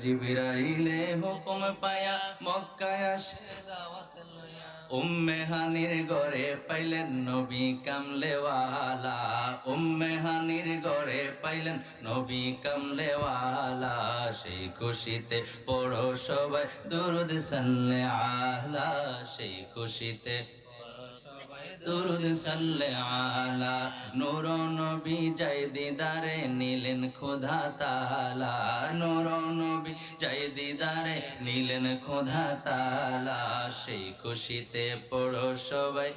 জিবরাইলে হুকুম পায়া মক্কায় আসে উম্মে হানির পাইলেন নবী কামলেওয়ালা। উম্মে হানির পাইলেন নবী কামলেওয়ালা। সেই খুশিতে পড়ো সবাই দুরুদ আলা। সেই খুশিতে দুরুদ সাল্লে আলা। নূর নবী যাই দিদারে নিলেন খোদা তালা। নূর নবী যাই দিদারে নিলেন খোদা তালা। সেই খুশিতে পড়ো সবাই।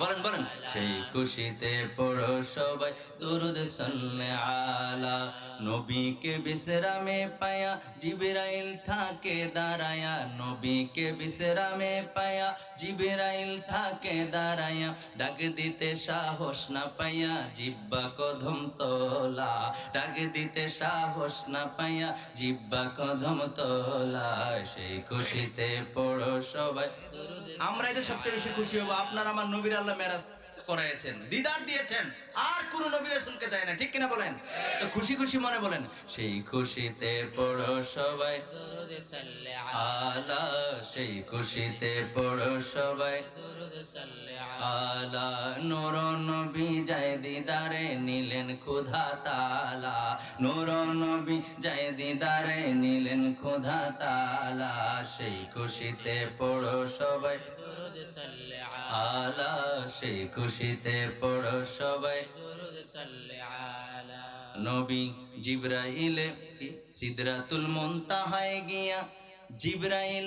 বলেন বলেন। সেই খুশিতে পড়ো সবাই। দুরুদ সাল্লে আলা নবীকে বিশ্রামে পায়া, জিবরাইল থাকে দাঁড়ায়া, নবীকে বিশ্রামে পায়া, জিবরাইল থাকে দাঁড়ায়া, ডাক দিতে সাহস না পাইয়া জিব্বা কদম তোলা। ডাক দিতে সাহস না পাইয়া জিব্বা কদম তোলা। সেই খুশিতে পড়ো আমরা এটা সবচেয়ে বেশি খুশি হব। আপনার আমার নবীর আল্লাহ মেরাজ করাইছেন দিদার দিয়েছেন। আর কোন নবী রাসূলকে দেয় না, ঠিক কিনা বলেন? তো খুশি খুশি মনে বলেন, সেই খুশিতে পড়ো সবাই। আলা সেই খুশিতে পড়ো সবাই। আলা নূর নবী যায় দিদারে নিলেন ক্ষুধা তালা। নূর নবী যায় দিদারে নিলেন ক্ষুধা তালা। সেই খুশিতে পড়ো সবাই। আলা, সেই খুশিতে পড়ো সবাই। নবী জিব্রাইলে সিদরাতুল মুনতাহায় গিয়া জিব্রাইল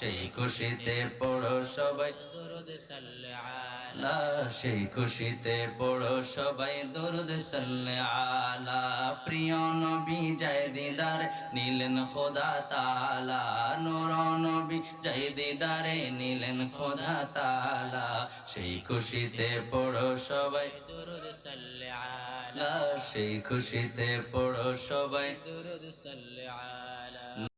সেই খুশিতে পড়ো সবাই। দুরুদ সাল্লে আলা। সেই খুশিতে পড়ো সবাই। দরুদ সাল্লে আলা। প্রিয় নবী জয় দিদার নিলেন খোদা তালা নূর নবী জয় দিদারে নিলেন খোদা তালা সেই খুশিতে পড়ো সবাই। দুরুদ সাল্লে আলা। আলা সেই খুশিতে পড়ো সবাই। দুরুদ সাল্লে আলা।